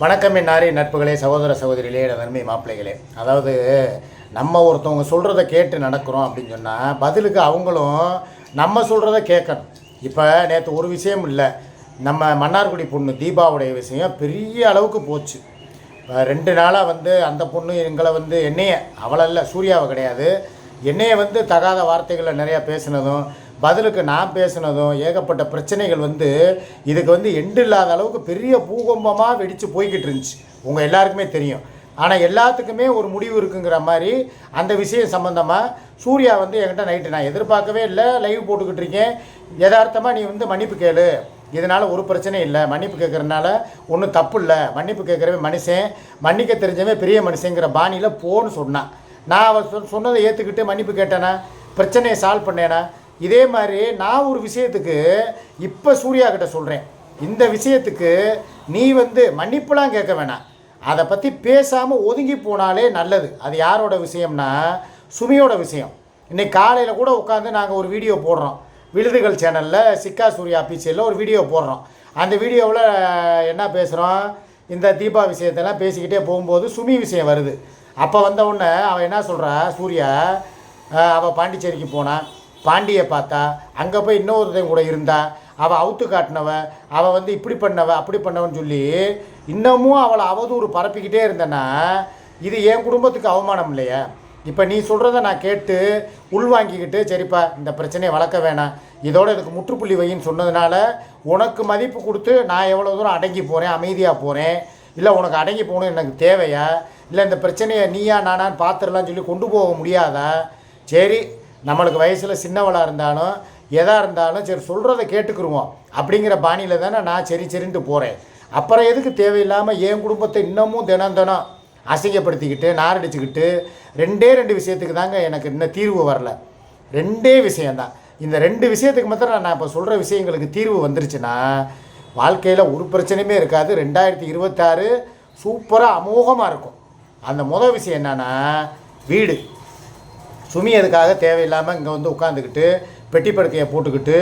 வணக்கம் என்னாரி நட்புகளே சகோதர சகோதரிகளே நன்மை மாப்பிள்ளைகளே. அதாவது நம்ம ஒருத்தவங்க சொல்கிறத கேட்டு நடக்கிறோம் அப்படின்னு சொன்னால் பதிலுக்கு அவங்களும் நம்ம சொல்கிறத கேட்கணும். இப்போ நேற்று ஒரு விஷயம் இல்லை. நம்ம மன்னார்குடி பொண்ணு தீபாவுடைய விஷயம் பெரிய அளவுக்கு போச்சு. ரெண்டு நாளாக வந்து அந்த பொண்ணு எங்களை வந்து என்னைய அவளல்ல சூர்யாவை கிடையாது. என்னைய வந்து தகாத வார்த்தைகளை நிறையா பேசினதும் பதிலுக்கு நான் பேசினதும் ஏகப்பட்ட பிரச்சனைகள் வந்து இதுக்கு வந்து எண்டு இல்லாத அளவுக்கு பெரிய பூகம்பமாக வெடித்து போய்கிட்டு இருந்துச்சு. உங்கள் எல்லாருக்குமே தெரியும். ஆனால் எல்லாத்துக்குமே ஒரு முடிவு இருக்குங்கிற மாதிரி அந்த விஷயம் சம்மந்தமாக சூர்யா வந்து என்கிட்ட நைட்டு நான் எதிர்பார்க்கவே இல்லை லைவ் போட்டுக்கிட்டு இருக்கேன். யதார்த்தமாக நீ வந்து மன்னிப்பு கேளு. இதனால் ஒரு பிரச்சனையும் இல்லை. மன்னிப்பு கேட்குறதுனால ஒன்றும் தப்பு இல்லை. மன்னிப்பு கேட்குறவே மனுஷன். மன்னிக்க தெரிஞ்சவன் பெரிய மனுஷங்கிற பாணியில் போன்னு சொன்னான். நான் அவ சொ சொன்னதை ஏற்றுக்கிட்டு மன்னிப்பு கேட்டேனா? பிரச்சனையை சால்வ் பண்ணேனா? இதே மாதிரி நான் ஒரு விஷயத்துக்கு இப்போ சூர்யா கிட்ட சொல்கிறேன் இந்த விஷயத்துக்கு நீ வந்து மன்னிப்புலாம் கேட்க வேணாம். அதை பற்றி பேசாமல் ஒதுங்கி போனாலே நல்லது. அது யாரோட விஷயம்னா சுமியோட விஷயம். இன்றைக்கி காலையில் கூட உட்காந்து நாங்கள் ஒரு வீடியோ போடுறோம். விழுதுகள் சேனலில் சிக்கா சூர்யா அபிஷியலில் ஒரு வீடியோ போடுறோம். அந்த வீடியோவில் என்ன பேசுகிறோம் இந்த தீபா விஷயத்தெல்லாம் பேசிக்கிட்டே போகும்போது சுமி விஷயம் வருது. அப்போ வந்த உடனே அவன் என்ன சொல்கிறா சூர்யா அவள் பாண்டிச்சேரிக்கு போனா பாண்டியை பார்த்தா அங்கே போய் இன்னொருத்தன் கூட இருந்தா அவள் அவுத்து காட்டினவ அவள் வந்து இப்படி பண்ணவ அப்படி பண்ணவன்னு சொல்லி இன்னமும் அவளை அவதூறு பரப்பிக்கிட்டே இருந்தேன்னா இது என் குடும்பத்துக்கு அவமானம் இல்லையா? இப்போ நீ சொல்கிறத நான் கேட்டு உள்வாங்கிக்கிட்டு சரிப்பா இந்த பிரச்சனையை வளர்க்க வேணாம். இதோட இதுக்கு முற்றுப்புள்ளி வையின்னு சொன்னதுனால உனக்கு மதிப்பு கொடுத்து நான் எவ்வளோ தூரம் அடங்கி போகிறேன் அமைதியாக போகிறேன் இல்லை உனக்கு அடங்கி போகணும் எனக்கு தேவையா? இல்லை இந்த பிரச்சனையை நீயா நானான்னு பார்த்துடலான்னு சொல்லி கொண்டு போக முடியாதா? சரி நம்மளுக்கு வயசில் சின்னவளாக இருந்தாலும் எதாக இருந்தாலும் சரி சொல்கிறத கேட்டுக்கிருவோம். அப்படிங்கிற பாணியில் தானே நான் சரி சரின்ட்டு போகிறேன் அப்புறம் எதுக்கு தேவையில்லாமல் என் குடும்பத்தை இன்னமும் தினம் தினம் அசிங்கப்படுத்திக்கிட்டு நாரடிச்சுக்கிட்டு ரெண்டே ரெண்டு விஷயத்துக்கு தாங்க எனக்கு இன்னும் தீர்வு வரல. ரெண்டே விஷயந்தான் இந்த ரெண்டு விஷயத்துக்கு மாத்திரம் நான் இப்போ சொல்கிற விஷயங்களுக்கு தீர்வு வந்துருச்சுன்னா வாழ்க்கையில் ஒரு பிரச்சனையுமே இருக்காது. ரெண்டாயிரத்தி இருபத்தாறு சூப்பராக அமோகமாக இருக்கும். அந்த முதல் விஷயம் என்னன்னா வீடு. சுமி அதுக்காக தேவையில்லாமல் இங்கே வந்து உட்காந்துக்கிட்டு பெட்டி படுக்கையை போட்டுக்கிட்டு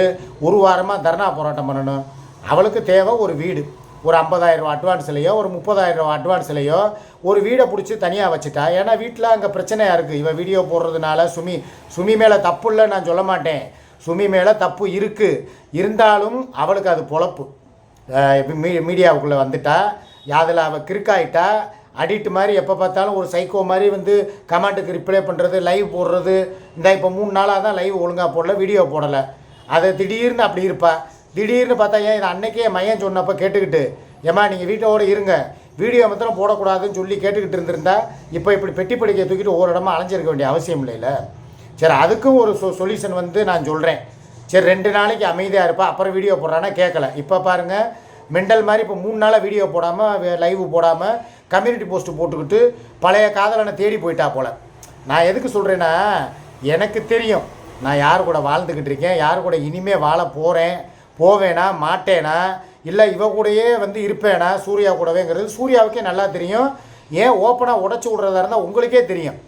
ஒரு வாரமாக தர்ணா போராட்டம் பண்ணணும். அவளுக்கு தேவை ஒரு வீடு. ஒரு 50000 ரூபா அட்வான்ஸ்லையோ ஒரு 30000 ரூபா அட்வான்ஸ்லையோ ஒரு வீடை பிடிச்சி தனியாக வச்சுட்டா ஏன்னா வீட்டில் அங்கே பிரச்சனையாக இருக்குது இவன் வீடியோ போடுறதுனால சுமி சுமி மேலே தப்பு இல்லை நான் சொல்ல மாட்டேன். சுமி மேலே தப்பு இருக்குது இருந்தாலும் அவளுக்கு அது பொழப்பு. மீ மீடியாவுக்குள்ளே வந்துட்டா. அதில் அவள் கிறுக்காயிட்டா அடிக்ட் மாதிரி எப்போ பார்த்தாலும் ஒரு சைக்கோ மாதிரி வந்து கமெண்ட்டுக்கு ரிப்ளை பண்ணுறது லைவ் போடுறது. இந்த இப்போ மூணு நாளாக தான் லைவ் ஒழுங்காக போடல வீடியோ போடலை. அதை திடீர்னு அப்படி இருப்பா. திடீர்னு பார்த்தா ஏன் இது அன்னைக்கே மையன் சொன்னப்போ கேட்டுக்கிட்டு ஏம்மா நீங்கள் வீட்டோடு இருங்க. வீடியோ மாத்திரம் போடக்கூடாதுன்னு சொல்லி கேட்டுக்கிட்டு இருந்திருந்தா இப்போ இப்படி பெட்டி படிக்கையை தூக்கிட்டு ஒரு இடமா அலைஞ்சிருக்க வேண்டிய அவசியம் இல்லைல்ல சரி அதுக்கும் ஒரு சொ சொல்யூஷன் வந்து நான் சொல்கிறேன் சரி ரெண்டு நாளைக்கு அமைதியாக இருப்பா அப்புறம் வீடியோ போடுறான்னா கேட்கல இப்போ பாருங்கள் மெண்டல் மாதிரி இப்போ மூணு நாளாக வீடியோ போடாமல் லைவ் போடாமல் கம்யூனிட்டி போஸ்ட்டு போட்டுக்கிட்டு பழைய காதலனை தேடி போயிட்டா போல். நான் எதுக்கு சொல்கிறேன்னா எனக்கு தெரியும். நான் யார் கூட வாழ்ந்துக்கிட்டு இருக்கேன் யார் கூட இனிமே வாழ போகிறேன் போவேனா மாட்டேனா இல்லை இவ கூடயே வந்து இருப்பேனா சூர்யா கூடவேங்கிறது சூர்யாவுக்கே நல்லா தெரியும். ஏன் ஓப்பனாக உடச்சி விட்றதா இருந்தால் உங்களுக்கே தெரியும்.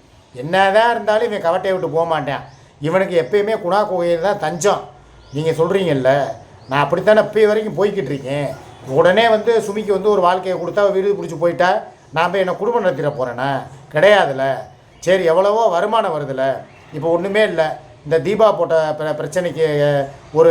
என்னதான் இருந்தாலும் இவன் கவட்டையை விட்டு போக மாட்டேன். இவனுக்கு எப்பயுமே குணா கோயில் தான் தஞ்சம். நீங்கள் சொல்கிறீங்கல்ல நான் அப்படித்தானே இப்போ வரைக்கும் போய்கிட்டு இருக்கேன்? உடனே வந்து சுமிக்கு வந்து ஒரு வாழ்க்கையை கொடுத்தா வீடு பிடிச்சி போயிட்டா நான் போய் என்ன குடும்பம் நடத்திட போகிறேன்னா கிடையாதுல்ல சரி எவ்வளவோ வருமானம் வருதுல்ல இப்போ ஒன்றுமே இல்லை. இந்த தீபா போட்ட பிர- பிரச்சனைக்கு ஒரு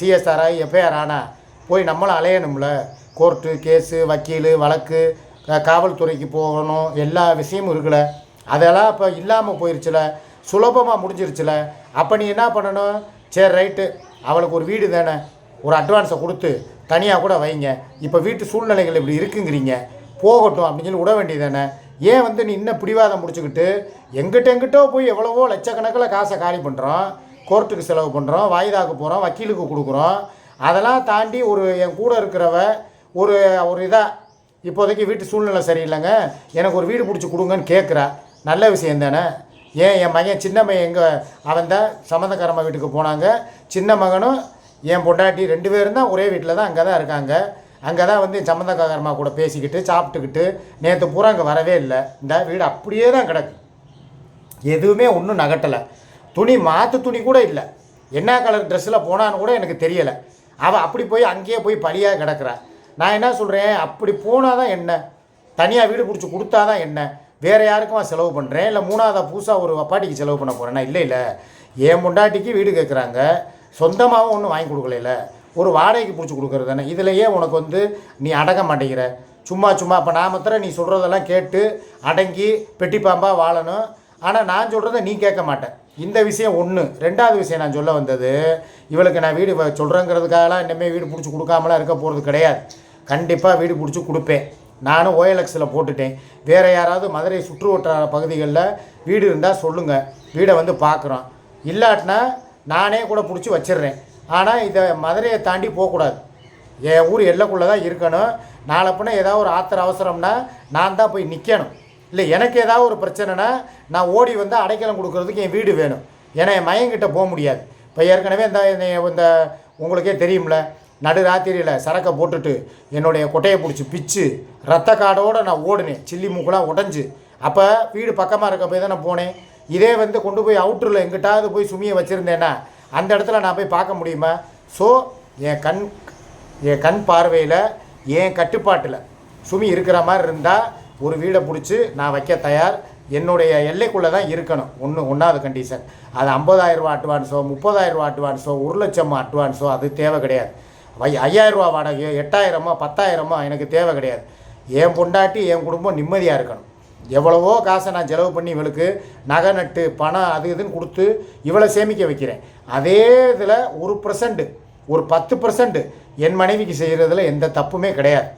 சிஎஸ்ஆர் ஆகி எஃப்ஐஆர் ஆனால் போய் நம்மளும் அலையணும்ல. கோர்ட்டு கேஸு வக்கீல் வழக்கு காவல்துறைக்கு போகணும் எல்லா விஷயமும் இருக்குல்ல அதெல்லாம் இப்போ இல்லாமல் போயிருச்சுல. சுலபமாக முடிஞ்சிருச்சுல. அப்போ நீ என்ன பண்ணணும்? சரி ரைட்டு. அவளுக்கு ஒரு வீடு தானே. ஒரு அட்வான்ஸை கொடுத்து தனியாக கூட வைங்க. இப்போ வீட்டு சூழ்நிலைகள் இப்படி இருக்குங்கிறீங்க. போகட்டும் அப்படின்னு சொல்லி விட வேண்டியது தானே ஏன் வந்து நீ இன்னும் பிடிவாதம் முடிச்சுக்கிட்டு எங்கிட்ட எங்கிட்டோ போய் எவ்வளவோ லட்சக்கணக்கில் காசை காலி பண்ணுறோம் கோர்ட்டுக்கு செலவு பண்ணுறோம் வாய்தாக்கு போகிறோம் வக்கீலுக்கு கொடுக்குறோம். அதெல்லாம் தாண்டி ஒரு என் கூட இருக்கிறவ ஒரு ஒரு இதாக இப்போதைக்கு வீட்டு சூழ்நிலை சரியில்லைங்க. எனக்கு ஒரு வீடு பிடிச்சி கொடுங்கன்னு கேட்குறா. நல்ல விஷயம் தானே? ஏன் என் மகன் சின்ன மகன் எங்கே அவன் தான் சம்மந்தக்காரம்மா வீட்டுக்கு போனாங்க. சின்ன மகனும் என் பொண்டாட்டி ரெண்டு பேரும் தான் ஒரே வீட்டில் தான் அங்கே தான் இருக்காங்க. அங்கே தான் வந்து என் சம்மந்தக்காரம்மா கூட பேசிக்கிட்டு சாப்பிட்டுக்கிட்டு நேற்று பூரா அங்கே வரவே இல்லை. இந்த வீடு அப்படியே தான் கிடக்கு. எதுவுமே ஒன்றும் நகட்டலை. துணி மாற்று துணி கூட இல்லை. என்ன கலர் ட்ரெஸ்ஸில் போனான்னு கூட எனக்கு தெரியலை. அவள் அப்படி போய் அங்கேயே போய் பழியாக கிடக்குறா. நான் என்ன சொல்கிறேன் அப்படி போனால் தான் என்ன? தனியாக வீடு பிடிச்சி கொடுத்தா தான் என்ன? வேறு யாருக்கும் செலவு பண்ணுறேன் இல்லை மூணாவதாக புதுசாக ஒரு அப்பாட்டிக்கு செலவு பண்ண போகிறேன்னா இல்லை இல்லை. என் முண்டாட்டிக்கு வீடு கேட்குறாங்க சொந்தமாகவும் ஒன்றும் வாங்கி கொடுக்கல ஒரு வாடகைக்கு பிடிச்சி கொடுக்குறது தானே. இதுலையே உனக்கு வந்து நீ அடங்க மாட்டேங்கிற. சும்மா சும்மா. இப்போ நான் மாத்திரம் நீ சொல்கிறதெல்லாம் கேட்டு அடங்கி பெட்டி பாம்பாக வாழணும். ஆனால் நான் சொல்கிறத நீ கேட்க மாட்டேன் இந்த விஷயம் ஒன்று ரெண்டாவது விஷயம் நான் சொல்ல வந்தது இவளுக்கு நான் வீடு சொல்கிறேங்கிறதுக்காகலாம் இனிமேல் வீடு பிடிச்சி கொடுக்காமலாம் இருக்க போகிறது கிடையாது. கண்டிப்பாக வீடு பிடிச்சி கொடுப்பேன். நானும் ஓஎல்எக்ஸில் போட்டுட்டேன். வேறு யாராவது மதுரை சுற்று வட்டார பகுதிகளில் வீடு இருந்தால் சொல்லுங்கள் வீடை வந்து பார்க்குறோம் இல்லாட்டினா நானே கூட பிடிச்சி வச்சிடுறேன் ஆனால் இதை மதுரையை தாண்டி போகக்கூடாது என் ஊர் எல்லைக்குள்ளே தான் இருக்கணும். நாளை ஏதாவது ஒரு ஆத்திர அவசரம்னா நான் தான் போய் நிற்கணும் இல்லை எனக்கு ஏதாவது ஒரு பிரச்சனைனா நான் ஓடி வந்து அடைக்கலம் கொடுக்கறதுக்கு என் வீடு வேணும். ஏன்னா என் மயங்கிட்ட போக முடியாது. இப்போ ஏற்கனவே இந்த இந்த- இந்த உங்களுக்கே தெரியும்ல நடு ராத்திரியில் சரக்கை போட்டுட்டு என்னுடைய கொட்டையை பிடிச்சி பிச்சு ரத்த காடோடு நான் ஓடினேன். சில்லி மூக்கெலாம் உடஞ்சி. அப்போ வீடு பக்கமாக இருக்க போய் தான் நான் போனேன். இதே வந்து கொண்டு போய் அவுட்டரில் எங்கிட்டாவது போய் சுமியை வச்சுருந்தேன்னா அந்த இடத்துல நான் போய் பார்க்க முடியுமா? ஸோ என் கண் என் கண் பார்வையில் என் கட்டுப்பாட்டில் சுமி இருக்கிற மாதிரி இருந்தால் ஒரு வீடை பிடிச்சி நான் வைக்க தயார். என்னுடைய எல்லைக்குள்ளே தான் இருக்கணும். ஒன்று ஒன்றாவது கண்டிஷன் அது ஐம்பதாயிரரூவா அட்வான்ஸோ முப்பதாயிரரூவா அட்வான்ஸோ ஒரு லட்சம் அட்வான்ஸோ அது தேவை கிடையாது. வை ஐயாயிரரூவா வாடகையோ எட்டாயிரமோ பத்தாயிரமோ எனக்கு தேவை கிடையாது. என் பொண்டாட்டி என் குடும்பம் நிம்மதியாக இருக்கணும். எவ்வளவோ காசை நான் செலவு பண்ணி இவளுக்கு நகை நட்டு பணம் அது இதுன்னு கொடுத்து இவளை சேமிக்க வைக்கிறேன். அதே இதில் ஒரு பர்சன்ட் ஒரு பத்து பர்சன்ட் என் மனைவிக்கு செய்கிறதுல எந்த தப்புமே கிடையாது.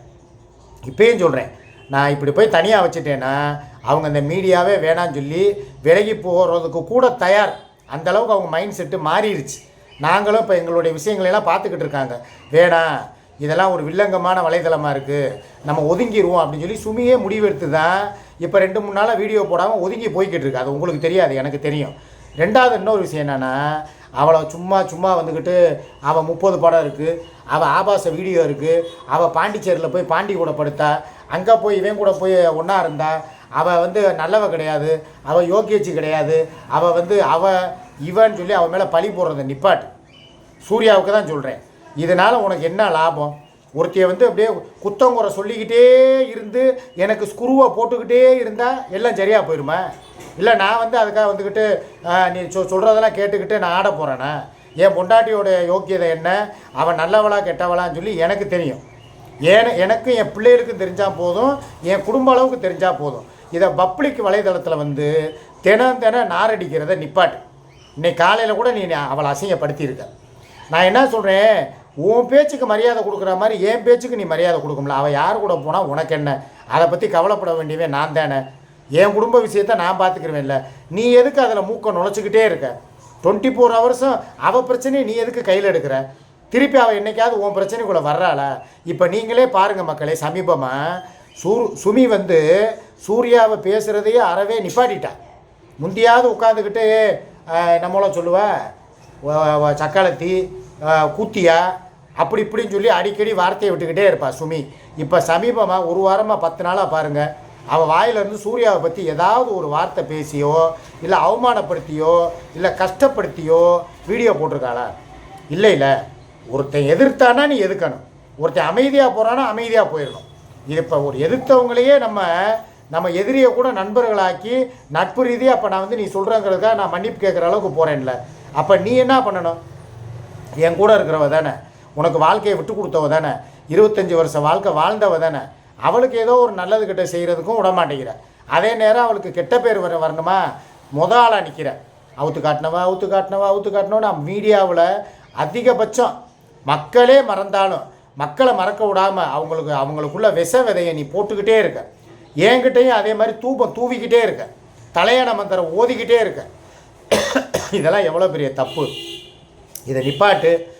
இப்பயும் சொல்கிறேன் நான் இப்படி போய் தனியாக வச்சுட்டேன்னா அவங்க அந்த மீடியாவே வேணான்னு சொல்லி விலகி போகிறதுக்கு கூட தயார். அந்தளவுக்கு அவங்க மைண்ட் செட்டு மாறிடுச்சு. நாங்களும் இப்போ எங்களுடைய விஷயங்களெல்லாம் பார்த்துக்கிட்டு இருக்காங்க. வேணாம் இதெல்லாம் ஒரு வில்லங்கமான வலைதளமாக இருக்குது நம்ம ஒதுங்கிடுவோம் அப்படின்னு சொல்லி சுமியே முடிவெடுத்து தான் இப்போ ரெண்டு மூணு நாளாக வீடியோ போடாமல் ஒதுங்கி போய்கிட்டு இருக்கு. அது உங்களுக்கு தெரியாது எனக்கு தெரியும். ரெண்டாவது இன்னொரு விஷயம் என்னென்னா அவளை சும்மா சும்மா வந்துக்கிட்டு அவள் முப்பது படம் இருக்குது அவள் ஆபாச வீடியோ இருக்குது அவள் பாண்டிச்சேரியில் போய் பாண்டி கூட படுத்தா அங்கே போய் இவன் கூட போய் ஒன்றா இருந்தா அவள் வந்து நல்லவ கிடையாது அவள் யோக்கியச்சி கிடையாது அவள் வந்து அவள் இவன்னு சொல்லி அவன் மேலே பழி போடுறத நிப்பாட்டு. சூர்யாவுக்கு தான் சொல்கிறேன் இதனால் உனக்கு என்ன லாபம்? ஒருத்தையை வந்து அப்படியே குத்தங்குறை சொல்லிக்கிட்டே இருந்து எனக்கு ஸ்குருவை போட்டுக்கிட்டே இருந்தால் எல்லாம் சரியாக போயிடுமா இல்லை நான் வந்து அதுக்காக வந்துக்கிட்டு நீ சொ சொல்கிறதெல்லாம் கேட்டுக்கிட்டு நான் ஆட போகிறேன்னா என் பொண்டாட்டியோட யோக்கியதை என்ன? அவன் நல்லவளா கெட்டவளான்னு சொல்லி எனக்கு தெரியும். ஏன எனக்கும் என் பிள்ளைகளுக்கும் தெரிஞ்சால் போதும் என் குடும்ப அளவுக்கு தெரிஞ்சால் போதும். இதை பப்ளிக் வலைதளத்தில் வந்து தினம் தினம் நாரடிக்கிறத நிப்பாட்டு. இன்னைக்கு காலையில் கூட நீ அவளை அசிங்கப்படுத்தியிருக்க. நான் என்ன சொல்கிறேன் உன் பேச்சுக்கு மரியாதை கொடுக்குற மாதிரி என் பேச்சுக்கு நீ மரியாதை கொடுக்கும்ல. அவள் யார் கூட போனால் உனக்கு என்ன? அதை பற்றி கவலைப்பட வேண்டியவே நான் தானே. என் குடும்ப விஷயத்த நான் பார்த்துக்கிருவேன்ல நீ எதுக்கு அதில் மூக்க நுழைச்சிக்கிட்டே இருக்க? டுவெண்ட்டி ஃபோர் ஹவர்ஸும் அவள் பிரச்சனையை நீ எதுக்கு கையில் எடுக்கிற? திருப்பி அவள் என்றைக்காவது உன் பிரச்சனைக்குள்ளே வர்றாளா? இப்போ நீங்களே பாருங்கள் மக்களே சமீபமாக சூர் சுமி வந்து சூர்யாவை பேசுகிறதையே அறவே நிப்பாட்டிட்டா. முந்தியாவது உட்காந்துக்கிட்டு நம்மள சொல்லுவா? சக்களத்தி கூத்தியா? அப்படி இப்படின்னு சொல்லி அடிக்கடி வார்த்தையை விட்டுக்கிட்டே இருப்பாள் சுமி. இப்போ சமீபமாக ஒரு வாரமாக பத்து நாளாக பாருங்கள் அவள் வாயிலிருந்து சூர்யாவை பற்றி ஏதாவது ஒரு வார்த்தை பேசியோ இல்லை அவமானப்படுத்தியோ இல்லை கஷ்டப்படுத்தியோ வீடியோ போட்டிருக்காளா? இல்லை இல்லை. ஒருத்தன் எதிர்த்தானா நீ எதுக்கணும்? ஒருத்தன் அமைதியாக போகிறானா அமைதியாக போயிடணும். இது இப்போ ஒரு எதிர்த்தவங்களையே நம்ம நம்ம எதிரியை கூட நண்பர்களாக்கி நட்பு ரீதியாக அப்போ நான் வந்து நீ சொல்கிறங்கிறதுக்காக நான் மன்னிப்பு கேட்குற அளவுக்கு போகிறேன்ல அப்போ நீ என்ன பண்ணணும்? என் கூட இருக்கிறவ தானே. உனக்கு வாழ்க்கையை விட்டு கொடுத்தவ தானே? இருபத்தஞ்சி வருஷம் வாழ்க்கை வாழ்ந்தவ தானே? அவளுக்கு ஏதோ ஒரு நல்லது கிட்ட செய்கிறதுக்கும் விட மாட்டேங்கிற. அதே நேரம் அவளுக்கு கெட்ட பேர் வர வரணுமா? முத ஆளாக நிற்கிற அவுத்து காட்டினவா அவுத்து காட்டினவா அவுத்து காட்டினவா. மீடியாவில் அதிகபட்சம் மக்களே மறந்தாலும் மக்களை மறக்க விடாமல் அவங்களுக்கு அவங்களுக்குள்ள விஷ விதையை நீ போட்டுக்கிட்டே இருக்க. என்கிட்டையும் அதே மாதிரி தூபம் தூவிக்கிட்டே இருக்க. தலையண மந்திரம் ஓதிக்கிட்டே இருக்க. இதெல்லாம் எவ்வளோ பெரிய தப்பு. இதை நிப்பாட்டு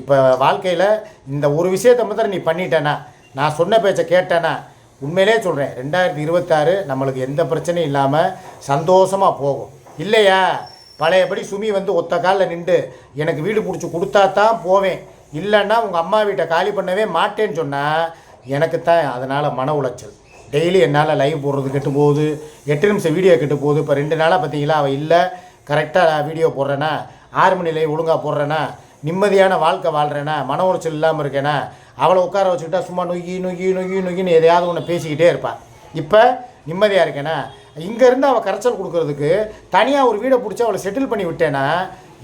இப்போ வாழ்க்கையில் இந்த ஒரு விஷயத்தை மாத்திரம் நீ பண்ணிட்டேனா நான் சொன்ன பேச்சை கேட்டேனா உண்மையிலே சொல்கிறேன் ரெண்டாயிரத்தி இருபத்தாறு நம்மளுக்கு எந்த பிரச்சனையும் இல்லாமல் சந்தோஷமாக போகும். இல்லையா? பழையபடி சுமி வந்து ஒத்த காலில் நின்று எனக்கு வீடு பிடிச்சி கொடுத்தா தான் போவேன். இல்லைன்னா உங்கள் அம்மா வீட்டை காலி பண்ணவே மாட்டேன்னு சொன்னால் எனக்கு தான் அதனால் மன உளைச்சல். டெய்லி என்னால் லைவ் போடுறது கெட்டு போகுது எட்டு நிமிஷம் வீடியோ கெட்டு போகுது. இப்போ ரெண்டு நாளாக பார்த்தீங்களா அவள் இல்லை. கரெக்டாக வீடியோ போடுறேன்னா ஆறு மணி லைவ் ஒழுங்காக போடுறேன்னா நிம்மதியான வாழ்க்கை வாழ்கிறேனா மன உளைச்சல் இல்லாமல் இருக்கேனா அவளை உட்கார வச்சுக்கிட்டா சும்மா நொய்யி நொய்யி நொய்யி நொய்யின்னு எதையாவது ஒன்று பேசிக்கிட்டே இருப்பாள் இப்போ நிம்மதியாக இருக்கேனா இங்கேருந்து அவள் கரைச்சல் கொடுக்கறதுக்கு தனியாக ஒரு வீடை பிடிச்சி அவளை செட்டில் பண்ணி விட்டேன்னா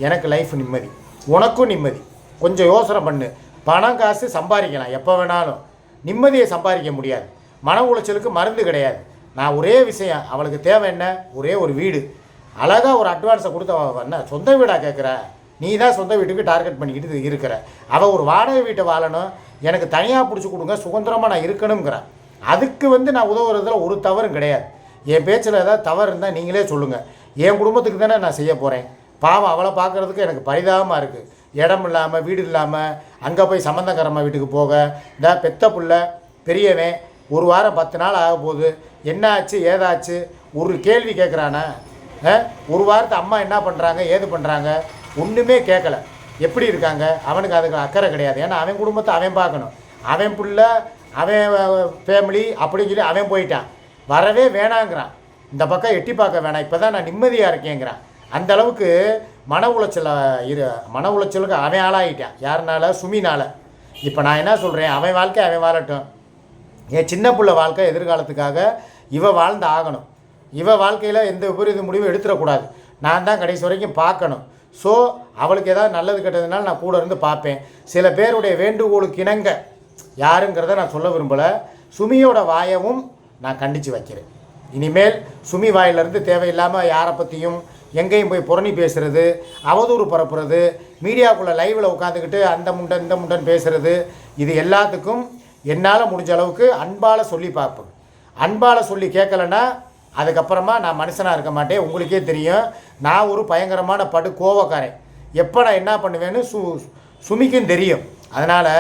எனக்கு லைஃப் நிம்மதி உனக்கும் நிம்மதி. கொஞ்சம் யோசனை பண்ணு. பணம் காசு சம்பாதிக்கலாம் எப்போ வேணாலும். நிம்மதியை சம்பாதிக்க முடியாது. மன உளைச்சலுக்கு மருந்து கிடையாது. நான் ஒரே விஷயம் அவளுக்கு தேவை என்ன? ஒரே ஒரு வீடு. அழகாக ஒரு அட்வான்ஸை கொடுத்த என்ன சொந்த வீடாக கேட்குற நீ தான் சொந்த வீட்டுக்கு டார்கெட் பண்ணிக்கிட்டு இருக்கிற. அவள் ஒரு வாடகை வீட்டை வாழணும். எனக்கு தனியாக பிடிச்சி கொடுங்க சுதந்திரமாக நான் இருக்கணுங்கிறேன் அதுக்கு வந்து நான் உதவுறதுல ஒரு தவறும் கிடையாது. என் பேச்சில் ஏதாவது தவறு இருந்தால் நீங்களே சொல்லுங்கள் என் குடும்பத்துக்கு தானே நான் செய்ய போகிறேன் பாவம் அவளை பார்க்குறதுக்கு எனக்கு பரிதாபமாக இருக்குது இடம் இல்லாமல் வீடு இல்லாமல் அங்கே போய் சம்மந்தக்காரம்மா வீட்டுக்கு போக. இந்த பெத்த புள்ள பெரியவன் ஒரு வாரம் பத்து நாள் ஆக போகுது. என்ன ஆச்சு ஏதாச்சு? ஒரு கேள்வி கேட்குறானா ஒரு வாரத்தை அம்மா என்ன பண்ணுறாங்க ஏது பண்ணுறாங்க ஒன்றுமே கேட்கல எப்படி இருக்காங்க? அவனுக்கு அதுக்கு அக்கறை கிடையாது. ஏன்னா அவன் குடும்பத்தை அவன் பார்க்கணும். அவன் புள்ள அவன் ஃபேமிலி அப்படின்னு சொல்லி அவன் போயிட்டான். வரவே வேணாங்கிறான். இந்த பக்கம் எட்டி பார்க்க வேணாம். இப்போ தான் நான் நிம்மதியாக இருக்கேங்கிறான். அந்த அளவுக்கு மன உளைச்சலை இரு மன உளைச்சலுக்கு அவன் ஆளாகிட்டான் யாருனால? சுமினால. இப்போ நான் என்ன சொல்கிறேன் அவன் வாழ்க்கை அவன் வாழட்டும். என் சின்ன பிள்ளை வாழ்க்கை எதிர்காலத்துக்காக இவ வாழ்ந்து ஆகணும். இவ வாழ்க்கையில் எந்த விபரீத முடிவும் எடுத்துடக்கூடாது. நான் தான் கடைசி வரைக்கும் பார்க்கணும். ஸோ அவளுக்கு ஏதாவது நல்லது கெட்டதுனால நான் கூட இருந்து பார்ப்பேன். சில பேருடைய வேண்டுகோளுக்கு இணங்க யாருங்கிறத நான் சொல்ல விரும்பலை. சுமியோட வாயவும் நான் கண்டித்து வைக்கிறேன். இனிமேல் சுமி வாயிலிருந்து தேவையில்லாமல் யாரை பற்றியும் எங்கேயும் போய் புறணி பேசுகிறது அவதூறு பரப்புறது மீடியாக்குள்ளே லைவில் உட்காந்துக்கிட்டு அந்த முண்டன் இந்த முண்டன் பேசுகிறது இது எல்லாத்துக்கும் என்னால் முடிஞ்ச அளவுக்கு அன்பால் சொல்லி பார்ப்பேன். அன்பால் சொல்லி கேட்கலன்னா அதுக்கப்புறமா நான் மனுஷனாக இருக்க மாட்டேன். உங்களுக்கே தெரியும். நான் ஒரு பயங்கரமான படு கோவக்காரன். எப்போ நான் என்ன பண்ணுவேன்னு சு சுமிக்கும் தெரியும். அதனால்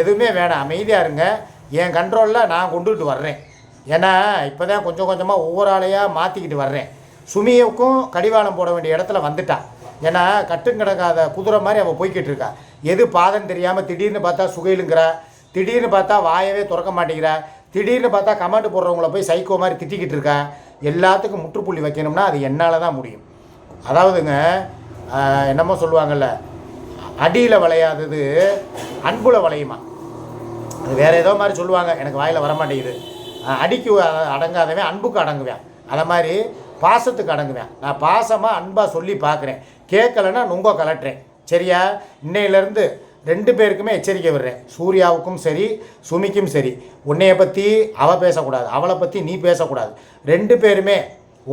எதுவுமே வேணாம். அமைதியாக இருங்க. என் கண்ட்ரோலில் நான் கொண்டுகிட்டு வர்றேன். ஏன்னா இப்போ தான் கொஞ்சம் கொஞ்சமாக ஒவ்வொரு ஆளையாக மாற்றிக்கிட்டு வர்றேன். சுமியுக்கும் கடிவாளம் போட வேண்டிய இடத்துல வந்துட்டா. ஏன்னா கட்டுங்கிடக்காத குதிரை மாதிரி அவள் போய்கிட்டு இருக்கா. எது பாதம் தெரியாமல் திடீர்னு பார்த்தா சுகையிலுங்கிறா திடீர்னு பார்த்தா வாயவே திறக்க மாட்டேங்கிறா. திடீர்னு பார்த்தா கமெண்ட் போடுறவங்கள போய் சைக்கோ மாதிரி திட்டிக்கிட்டு இருக்கா? எல்லாத்துக்கும் முற்றுப்புள்ளி வைக்கணும்னா அது என்னால் தான் முடியும். அதாவதுங்க என்னமோ சொல்லுவாங்கல்ல அடியில் விளையாதது அன்புல விளையுமா? அது வேறு ஏதோ மாதிரி சொல்லுவாங்க. எனக்கு வாயில் வரமாட்டேங்குது. அடிக்கு அடங்காதவன் அன்புக்கு அடங்குவேன். அதை மாதிரி பாசத்துக்கு அடங்குவேன். நான் பாசமாக அன்பாக சொல்லி பார்க்குறேன். கேட்கலன்னா நுங்க கலட்டுறேன். சரியா? இன்னையிலேருந்து ரெண்டு பேருக்குமே எச்சரிக்கை விடுறேன். சூர்யாவுக்கும் சரி சுமிக்கும் சரி. உன்னைய பற்றி அவள் பேசக்கூடாது. அவளை பற்றி நீ பேசக்கூடாது. ரெண்டு பேருமே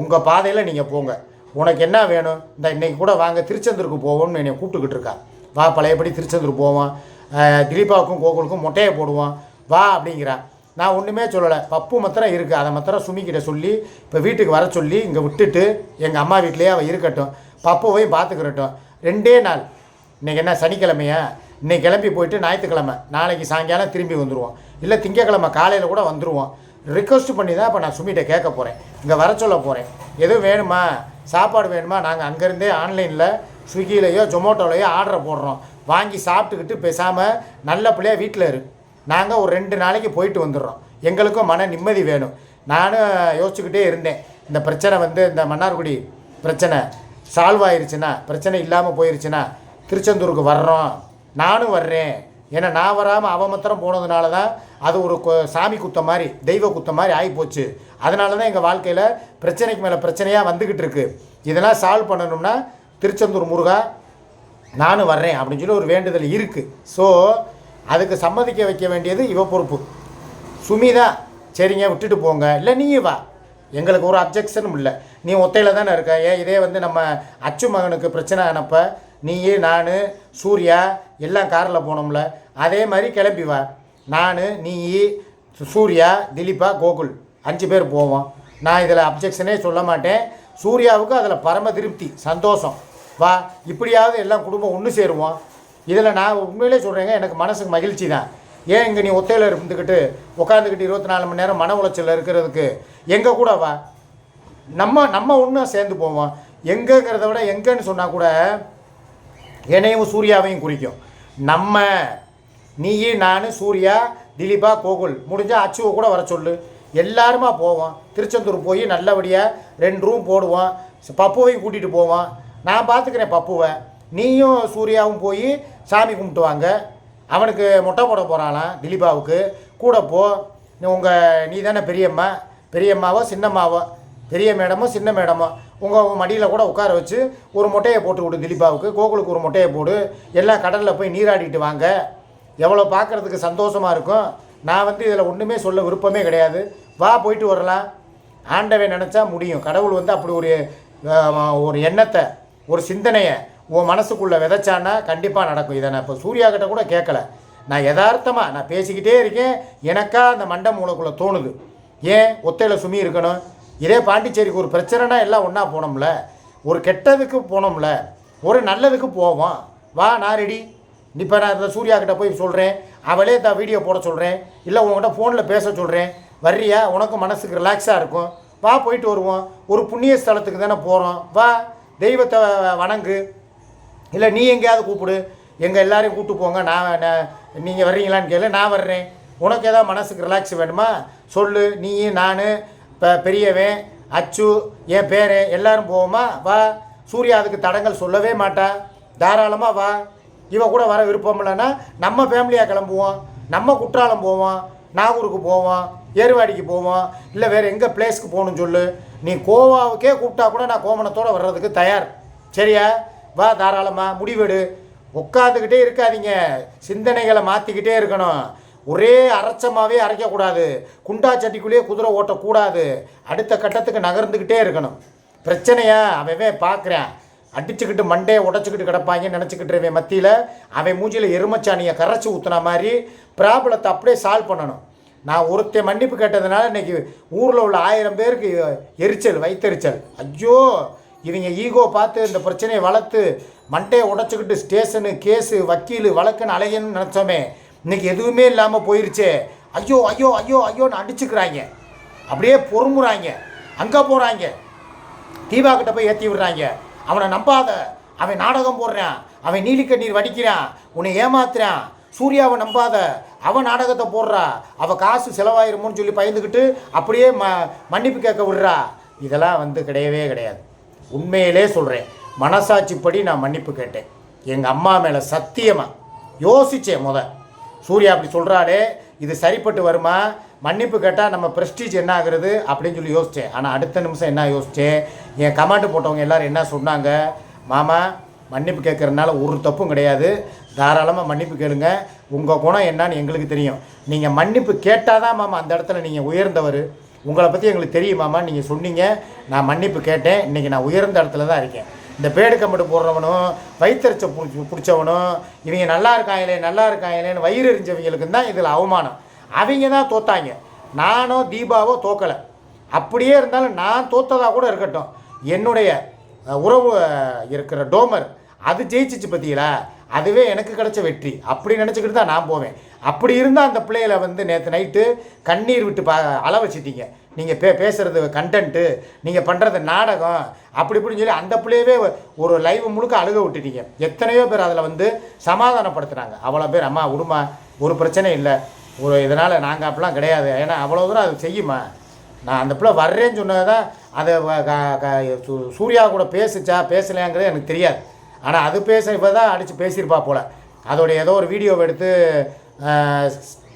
உங்கள் பாதையில் நீங்கள் போங்க. உனக்கு என்ன வேணும்? இந்த இன்னைக்கு கூட வாங்க திருச்செந்தூருக்கு போவோம்னு என்னை கூப்பிட்டுக்கிட்டு இருக்கா. வா பழையபடி திருச்செந்தூர் போவோம். திலீபாவுக்கும் கோகுலுக்கும் மொட்டையை போடுவோம். வா அப்படிங்கிறா. நான் ஒன்றுமே சொல்லலை. பப்பு மாத்திரம் இருக்குது அதை மாத்திரம் சுமிக்கிட்ட சொல்லி இப்போ வீட்டுக்கு வர சொல்லி இங்கே விட்டுட்டு எங்கள் அம்மா வீட்லேயே அவள் இருக்கட்டும். பப்புவையும் பார்த்துக்கிறட்டும் ரெண்டே நாள். இன்றைக்கி என்ன? சனிக்கிழமையா? இன்னைக்கு கிளம்பி போயிட்டு ஞாயிற்றுக்கிழமை நாளைக்கு சாயங்காலம் திரும்பி வந்துடுவோம் இல்லை திங்கக்கிழமை காலையில் கூட வந்துடுவோம் ரிக்வஸ்ட் பண்ணி தான் இப்போ நான் சுமிகிட்ட கேட்க போகிறேன் இங்கே வர சொல்ல போகிறேன் எதுவும் வேணுமா? சாப்பாடு வேணுமா? நாங்கள் அங்கேருந்தே ஆன்லைனில் ஸ்விக்கிலேயோ ஜொமேட்டோலையோ ஆர்டரை போடுறோம். வாங்கி சாப்பிட்டுக்கிட்டு பேசாமல் நல்ல பிள்ளையா வீட்டில் இரு. நாங்கள் ஒரு ரெண்டு நாளைக்கு போயிட்டு வந்துடுறோம். எங்களுக்கும் மன நிம்மதி வேணும். நானும் யோசிச்சுக்கிட்டே இருந்தேன். இந்த பிரச்சனை வந்து இந்த மன்னார்குடி பிரச்சனை சால்வ் ஆயிருச்சுன்னா பிரச்சனை இல்லாமல் போயிருச்சுன்னா திருச்செந்தூருக்கு வர்றோம். நானும் வர்றேன். ஏன்னா நான் வராமல் அவன் மாத்திரம் போனதுனால தான் அது ஒரு சாமி குத்தம் மாதிரி தெய்வ குத்தம் மாதிரி ஆகிப்போச்சு அதனால தான் எங்கள் வாழ்க்கையில் பிரச்சனைக்கு மேலே பிரச்சனையாக வந்துக்கிட்டு இருக்கு. இதெல்லாம் சால்வ் பண்ணணும்னா திருச்செந்தூர் முருகா நானும் வர்றேன் அப்படின்னு சொல்லி ஒரு வேண்டுதல் இருக்குது ஸோ அதுக்கு சம்மதிக்க வைக்க வேண்டியது இவ பொறுப்பு. சுமிதா சரிங்க விட்டுட்டு போங்க. இல்லை நீ வா. எங்களுக்கு ஒரு அப்ஜெக்ஷனும் இல்லை. நீ ஒத்தையில் தானே இருக்க. ஏன் இதே வந்து நம்ம அச்சு மகனுக்கு பிரச்சனை ஆனப்போ நீ நான் சூர்யா எல்லாம் காரில் போனோம்ல. அதே மாதிரி கிளம்பி வா. நான் நீ சூர்யா திலீபா கோகுல் அஞ்சு பேர் போவோம். நான் இதில் அப்ஜெக்ஷனே சொல்ல மாட்டேன். சூர்யாவுக்கு அதில் பரம திருப்தி சந்தோஷம். வா இப்படியாவது எல்லாம் குடும்பம் ஒன்று சேருவோம். இதில் நான் உண்மையிலே சொல்கிறேங்க எனக்கு மனசுக்கு மகிழ்ச்சி தான். ஏன் இங்கே நீ ஒத்தையில் இருந்துக்கிட்டு உட்காந்துக்கிட்டு இருபத்தி நாலு மணி நேரம் மன உளைச்சலில் இருக்கிறதுக்கு? எங்கள் கூட வா. நம்ம நம்ம ஒன்றும் சேர்ந்து போவோம். எங்கேங்கிறத விட எங்கேன்னு சொன்னால் கூட என்னையும் சூர்யாவையும் குறிக்கும். நம்ம நீ நான் சூர்யா திலீபா கோகுல் முடிஞ்சால் அச்சுவை கூட வர சொல்லு. எல்லாருமா போவோம். திருச்செந்தூர் போய் நல்லபடியாக ரெண்டு ரூம் போடுவோம். பப்புவையும் கூட்டிகிட்டு போவோம். நான் பார்த்துக்கிறேன் பப்புவை. நீயும் சூர்யாவும் போய் சாமி கும்பிட்டு வாங்க. அவனுக்கு மொட்டை போட போகிறாளாம் திலீபாவுக்கு. கூட போ. உங்கள் நீ தானே பெரியம்மா. பெரியம்மாவோ சின்னம்மாவோ? பெரிய மேடமோ சின்ன மேடமோ? உங்கள் மடியில் கூட உட்கார வச்சு ஒரு மொட்டையை போட்டு விடு திலீபாவுக்கு. கோகுலுக்கு ஒரு மொட்டையை போடு. எல்லாம் கடலில் போய் நீராடிட்டு வாங்க. எவ்வளோ பார்க்குறதுக்கு சந்தோஷமாக இருக்கும். நான் வந்து இதில் ஒன்றுமே சொல்ல விருப்பமே கிடையாது. வா போயிட்டு வரலாம். ஆண்டவன் நினச்சா முடியும். கடவுள் வந்து அப்படி ஒரு ஒரு எண்ணத்தை ஒரு சிந்தனையை உன் மனசுக்குள்ளே விதைச்சான்னா கண்டிப்பாக நடக்கும். இதை நான் இப்போ சூர்யா கிட்ட கூட கேட்கல. நான் யதார்த்தமாக நான் பேசிக்கிட்டே இருக்கேன். எனக்கா அந்த மண்டை மூளைக்குள்ளே தோணுது. ஏன்? ஒத்தையில் சுமி இருக்கணும். இதே பாண்டிச்சேரிக்கு ஒரு பிரச்சனைனா எல்லாம் ஒன்றா போனோம்ல. ஒரு கெட்டதுக்கு போனோம்ல. ஒரு நல்லதுக்கு போவோம். வா நான் ரெடி. இப்போ நான் இந்த சூர்யா கிட்ட போய் சொல்கிறேன் அவளே தான் வீடியோ போட சொல்கிறேன் இல்லை உங்ககிட்ட ஃபோனில் பேச சொல்கிறேன் வர்றியா? உனக்கு மனசுக்கு ரிலாக்ஸாக இருக்கும். வா போயிட்டு வருவோம். ஒரு புண்ணிய ஸ்தலத்துக்கு தானே போகிறோம் வா தெய்வத்தை வணங்கு. இல்லை நீ எங்கேயாவது கூப்பிடு. எங்கள் எல்லாரையும் கூப்பிட்டு போங்க. நான் நீங்கள் வர்றீங்களான்னு கேளு. நான் வர்றேன். உனக்கு ஏதாவது மனசுக்கு ரிலாக்ஸ் வேணுமா? சொல்லு. நீ நான் இப்போ பெரியவன் அச்சு என் பேர் எல்லாரும் போவோமா? வா. சூர்யா அதுக்கு தடங்கள் சொல்லவே மாட்டா. தாராளமாக வா. இவ கூட வர விருப்பம் இல்லைன்னா நம்ம ஃபேமிலியாக கிளம்புவோம். நம்ம குற்றாலம் போவோம். நாகூருக்கு போவோம். ஏர்வாடிக்கு போவோம். இல்லை வேறு எங்கே பிளேஸ்க்கு போகணும்னு சொல்லு. நீ கோவாவுக்கே கூப்பிட்டா கூட நான் கோமணத்தோடு வர்றதுக்கு தயார். சரியா? வா தாராளமாக முடிவெடு. உட்காந்துக்கிட்டே இருக்காதீங்க. சிந்தனைகளை மாற்றிக்கிட்டே இருக்கணும். ஒரே அரைச்சமாகவே அரைக்கக்கூடாது. குண்டா சட்டிக்குள்ளேயே குதிரை ஓட்டக்கூடாது. அடுத்த கட்டத்துக்கு நகர்ந்துக்கிட்டே இருக்கணும். பிரச்சனையா? அவன் பார்க்குறேன் அடிச்சுக்கிட்டு மண்டையை உடச்சிக்கிட்டு கிடப்பாங்கன்னு நினச்சிக்கிட்டு மத்தியில். அவன் மூஞ்சியில் எருமச்சாணியை கரைச்சி ஊற்றுன மாதிரி ப்ராப்ளத்தை அப்படியே சால்வ் பண்ணணும். நான் ஒருத்தன் மன்னிப்பு கேட்டதுனால இன்றைக்கி ஊரில் உள்ள ஆயிரம் பேருக்கு எரிச்சல் வைத்தெரிச்சல் ஐயோ! இவங்க ஈகோ பார்த்து இந்த பிரச்சனையை வளர்த்து மண்டையை உடச்சிக்கிட்டு ஸ்டேஷனு கேஸு வக்கீல் வழக்குன்னு அலையன்னு நினச்சோமே. இன்னைக்கு எதுவுமே இல்லாமல் போயிடுச்சே ஐயோ ஐயோ ஐயோ ஐயோன்னு அடிச்சுக்கிறாங்க. அப்படியே பொறுமுறாங்க. அங்கே போகிறாங்க தீபா கிட்ட போய் ஏற்றி விடுறாங்க. அவனை நம்பாத. அவன் நாடகம் போடுறான். அவன் நீலிக்கண்ணீர் வடிக்கிறான். உன்னை ஏமாத்துறான். சூர்யாவை நம்பாத. அவன் நாடகத்தை போடுறா. அவள் காசு செலவாயிருமோன்னு சொல்லி பயந்துக்கிட்டு அப்படியே ம மன்னிப்பு கேட்க விடுறா. இதெல்லாம் வந்து கிடையவே கிடையாது. உண்மையிலே சொல்கிறேன் மனசாட்சிப்படி நான் மன்னிப்பு கேட்டேன். எங்கள் அம்மா மேலே சத்தியமாக யோசித்தேன் முதல் சூர்யா அப்படி சொல்கிறாளே இது சரிப்பட்டு வருமா? மன்னிப்பு கேட்டால் நம்ம ப்ரெஸ்டீஜ் என்ன ஆகுறது அப்படின்னு சொல்லி யோசித்தேன் ஆனால் அடுத்த நிமிஷம் என்ன யோசித்தேன் என் கமாண்டு போட்டவங்க எல்லோரும் என்ன சொன்னாங்க? மாமா மன்னிப்பு கேட்குறதுனால ஒரு தப்பும் கிடையாது. தாராளமாக மன்னிப்பு கேளுங்க. உங்கள் குணம் என்னன்னு எங்களுக்கு தெரியும். நீங்கள் மன்னிப்பு கேட்டால் தான் மாமா அந்த இடத்துல நீங்கள் உயர்ந்தவர். உங்களை பற்றி எங்களுக்கு தெரியுமாமா நீங்கள் சொன்னீங்க. நான் மன்னிப்பு கேட்டேன். இன்றைக்கி நான் உயர்ந்த இடத்துல தான் இருக்கேன். இந்த பேடு கம்பெடு போடுறவனும் வயிற்றுச்ச பிடிச்சி பிடிச்சவனும் இவங்க நல்லா இருக்காங்களே நல்லா இருக்காங்களேன்னு வயிறு எரிஞ்சவங்களுக்கு தான் இதில் அவமானம். அவங்க தான் தோத்தாங்க. நானோ தீபாவோ தோக்கலை. அப்படியே இருந்தாலும் நான் தோத்ததாக கூட இருக்கட்டும். என்னுடைய உறவு இருக்கிற டோமர் அது ஜெயிச்சிச்சு பார்த்தீங்களா அதுவே எனக்கு கிடைச்ச வெற்றி. அப்படி நினச்சிக்கிட்டு தான் நான் போவேன். அப்படி இருந்தால் அந்த பிள்ளைகளை வந்து நேற்று நைட்டு கண்ணீர் விட்டு பா அள வச்சிட்டீங்க நீங்கள் பே பேசுகிறது கண்டென்ட்டு நீங்கள் பண்ணுறது நாடகம் அப்படி இப்படின்னு சொல்லி அந்த பிள்ளையவே ஒரு லைவ் முழுக்க அழுக விட்டுட்டீங்க. எத்தனையோ பேர் அதில் வந்து சமாதானப்படுத்துனாங்க. அவ்வளோ பேர் அம்மா விடுமா ஒரு பிரச்சனை இல்லை. ஒரு இதனால் நாங்கள் அப்படிலாம் கிடையாது. ஏன்னா அவ்வளோ தூரம் அது செய்யுமா? நான் அந்த பிள்ளை வர்றேன்னு சொன்னது தான் அதை க- சூர்யா கூட பேசுச்சா பேசலையாங்கிறது எனக்கு தெரியாது. ஆனால் அது பேச இப்போ தான் அடித்து பேசியிருப்பா போல். அதோடைய ஏதோ ஒரு வீடியோவை எடுத்து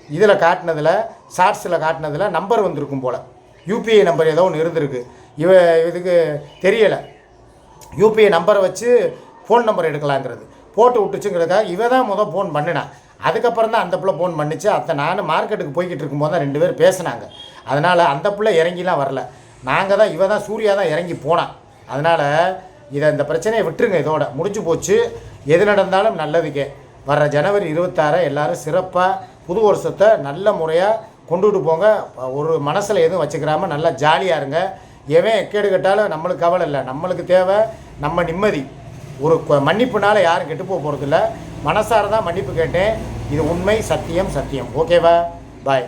இதில் காட்டினதில் ஷார்ட்ஸில் காட்டினதில் நம்பர் வந்திருக்கும் போல். யூபிஐ நம்பர் ஏதோ ஒன்று இருந்திருக்கு. இவ இதுக்கு தெரியலை. யூபிஐ நம்பரை வச்சு ஃபோன் நம்பர் எடுக்கலாங்கிறது. போட்டு விட்டுச்சுங்கிறதுக்காக இவ தான் முதல் ஃபோன் பண்ணினான் அதுக்கப்புறம் தான் அந்த பிள்ளை ஃபோன் பண்ணிச்சு. அத்தை நான் மார்க்கெட்டுக்கு போய்கிட்டு இருக்கும்போது தான் ரெண்டு பேர் பேசினாங்க. அதனால் அந்த பிள்ளை இறங்கிலாம் வரல. நாங்கள் தான் இவ தான் சூர்யா தான் இறங்கி போனான் அதனால் இதை இந்த பிரச்சனையை விட்டுருங்க இதோட. முடிஞ்சு போச்சு. எது நடந்தாலும் நல்லதுக்கே. வர்ற ஜனவரி இருபத்தாறு எல்லாரும் சிறப்பாக புது வருஷத்தை நல்ல முறையாக கொண்டுகிட்டு போங்க. ஒரு மனசில் எதுவும் வச்சுக்கிறாம நல்லா ஜாலியாக இருங்க. எவன் கேடு கட்டாலும் நம்மளுக்கு கவலை இல்லை. நம்மளுக்கு தேவை நம்ம நிம்மதி. ஒரு மன்னிப்புனால யாரும் கெட்டு போக போகிறதில்ல மனசார தான் மன்னிப்பு கேட்டேன். இது உண்மை சத்தியம் சத்தியம். ஓகேவா? பாய்.